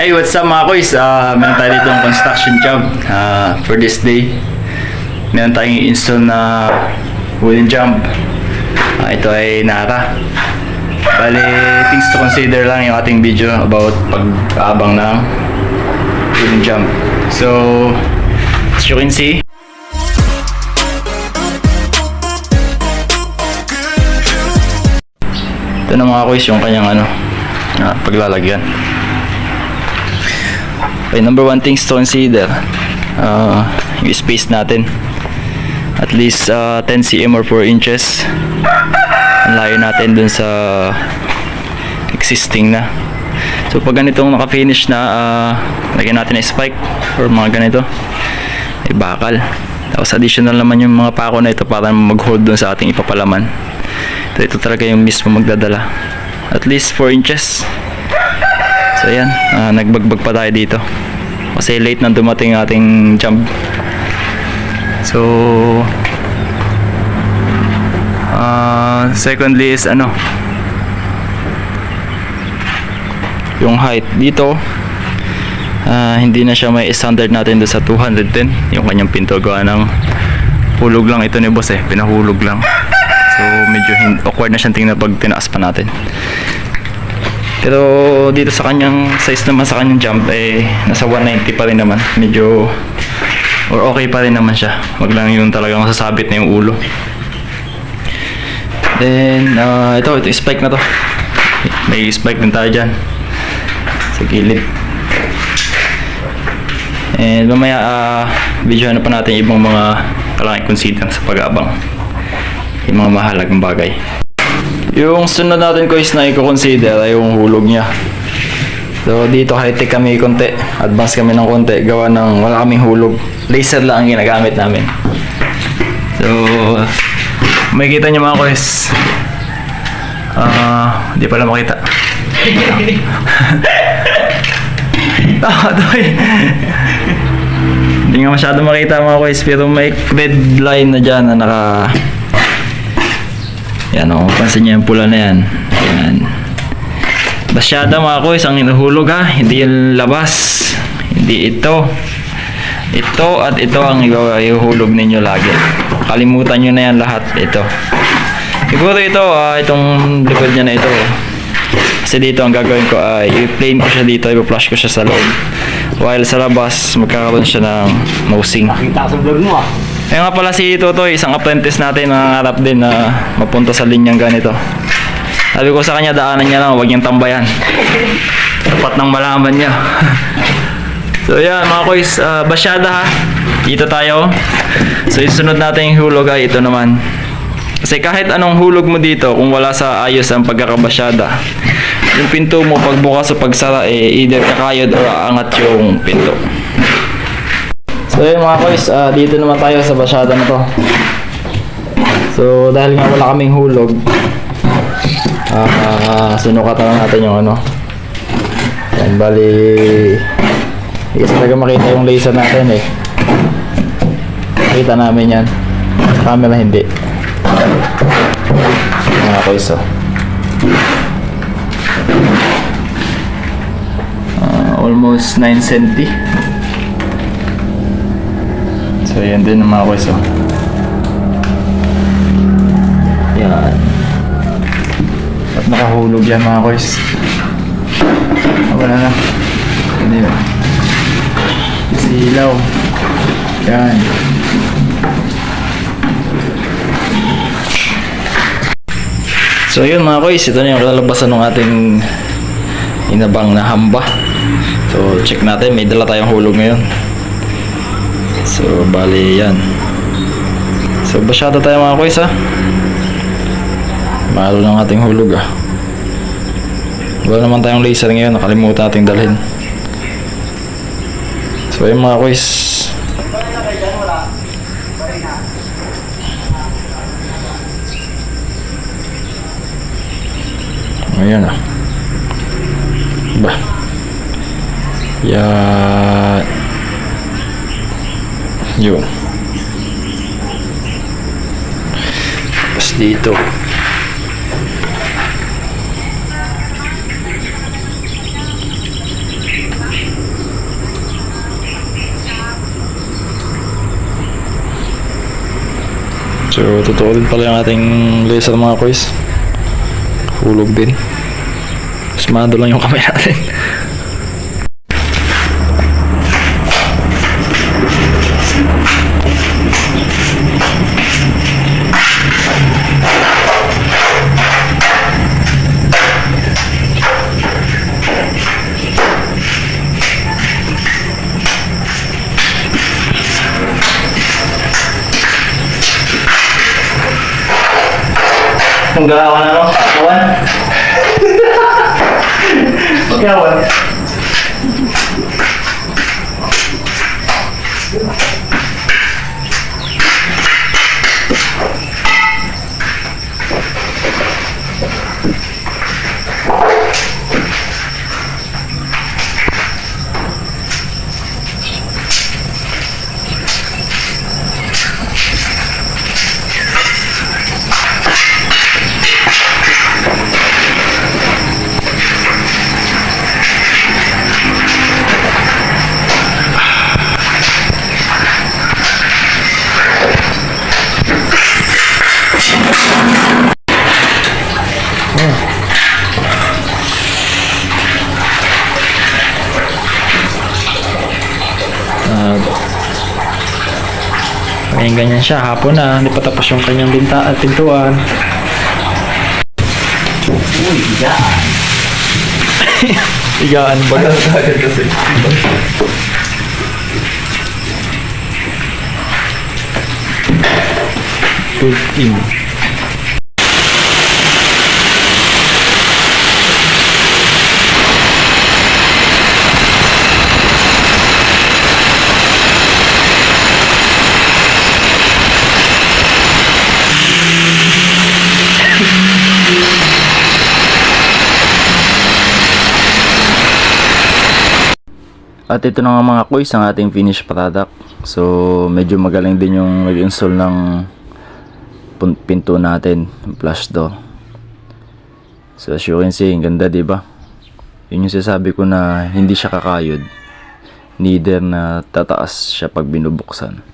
Hey, what's up mga koys? Uh, meron tayo dito ng construction job uh, for this day. Meron tayong install na wooden jump. Ah, ito ay Nara. Bali, things to consider lang yung ating video about pag-aabang ng wooden jump. So, as you can see, ito na mga koys yung kanyang ano, ah, paglalagyan. Okay, number one things to consider, uh, yung space natin. At least uh, 10 cm or 4 inches. Ang layo natin dun sa existing na. So pag ganitong naka-finish na, uh, lagyan natin ng spike or mga ganito. Ay bakal. Tapos additional naman yung mga pako na ito para mag-hold dun sa ating ipapalaman. So ito talaga yung mismo magdadala. At least 4 inches. So ayan, ah, nagbagbag pa tayo dito. Kasi late nang dumating ating jump. So ah secondly is ano? Yung height. Dito ah, hindi na siya may standard natin doon sa 210 yung kanyang pinto gawa ng hulog lang ito ni boss eh. Pinahulog lang. So medyo awkward na siyang tingnan pag tinaas pa natin pero dito sa kanyang size naman sa kanyang jump eh nasa 190 pa rin naman. Medyo or okay pa rin naman siya. Wag lang yung talagang sasabit na yung ulo. Then uh, ito ito spike na to. May spike din tayo diyan sa gilid. And mamaya uh, video na pa natin ibang mga kailangan consider sa pag-aabang. Yung mga mahalagang bagay. Yung sunod natin ko is na i-consider ay yung hulog niya. So dito high-tech kami konti. Advance kami ng konti. Gawa ng wala kaming hulog. Laser lang ang ginagamit namin. So makikita niyo mga kois. Ah, di pala makita. Ah, doy. Hindi nga masyado makita mga kois pero may red line na dyan na naka yan o, pansin niyo yung pula na yan. Yan. Basyada mga kois, ang inuhulog ha. Hindi yung labas. Hindi ito. Ito at ito ang ihuhulog ninyo lagi. Kalimutan nyo na yan lahat. Ito. Siguro ito, ah, itong likod niya na ito. Kasi dito ang gagawin ko ay i-plane ko siya dito, i-flash ko siya sa loob. While sa labas, magkakaroon siya ng nosing. Kita sa vlog mo ah. Kaya nga pala si Totoy, isang apprentice natin nangangarap din na mapunta sa linyang ganito. Sabi ko sa kanya, daanan niya lang, huwag niyang tambayan. Dapat nang malaman niya. so yan mga kois, uh, basyada ha. Dito tayo. So yung sunod natin yung hulog ay ito naman. Kasi kahit anong hulog mo dito, kung wala sa ayos ang pagkakabasyada, yung pinto mo pagbukas o pagsara, eh, either kakayod or aangat yung pinto. So yun mga kois, ah, dito naman tayo sa basyada na to. So dahil nga wala kaming hulog, ah sinukatan lang natin yung ano. Yan, bali, hindi talaga makita yung laser natin eh. Makita namin yan. Camera hindi. Mga kois oh. Ah, almost 9 cm. So, yan din ang mga boys, oh. Yan. At nakahulog yan mga boys. Ah, wala na. Ano yun? Silaw. Yan. So yun mga boys, ito na yung kalalabasan ng ating inabang na hamba. So check natin, may dala tayong hulog ngayon. So, bali yan. So, basyado tayo mga kois ha. Mahalo ng ating hulog ah. Wala naman tayong laser ngayon, nakalimutan nating dalhin. So, yung mga kois. Ayan ah. Ba. Yan yun tapos dito So, totoo din pala yung ating laser mga kois. Hulog din. Smado lang yung kamay natin. Kung galawan ano? Kawan? Kawan? Ayan, ganyan siya. Hapon na. Hindi pa tapos yung kanyang binta at pintuan. Uy, yan. Igaan ba? Fifteen. At ito na nga mga kuys ang ating finished product. So medyo magaling din yung nag-install ng pinto natin, flash door. So as you can see, ang ganda 'di ba? Yun yung sinasabi ko na hindi siya kakayod. Neither na tataas siya pag binubuksan.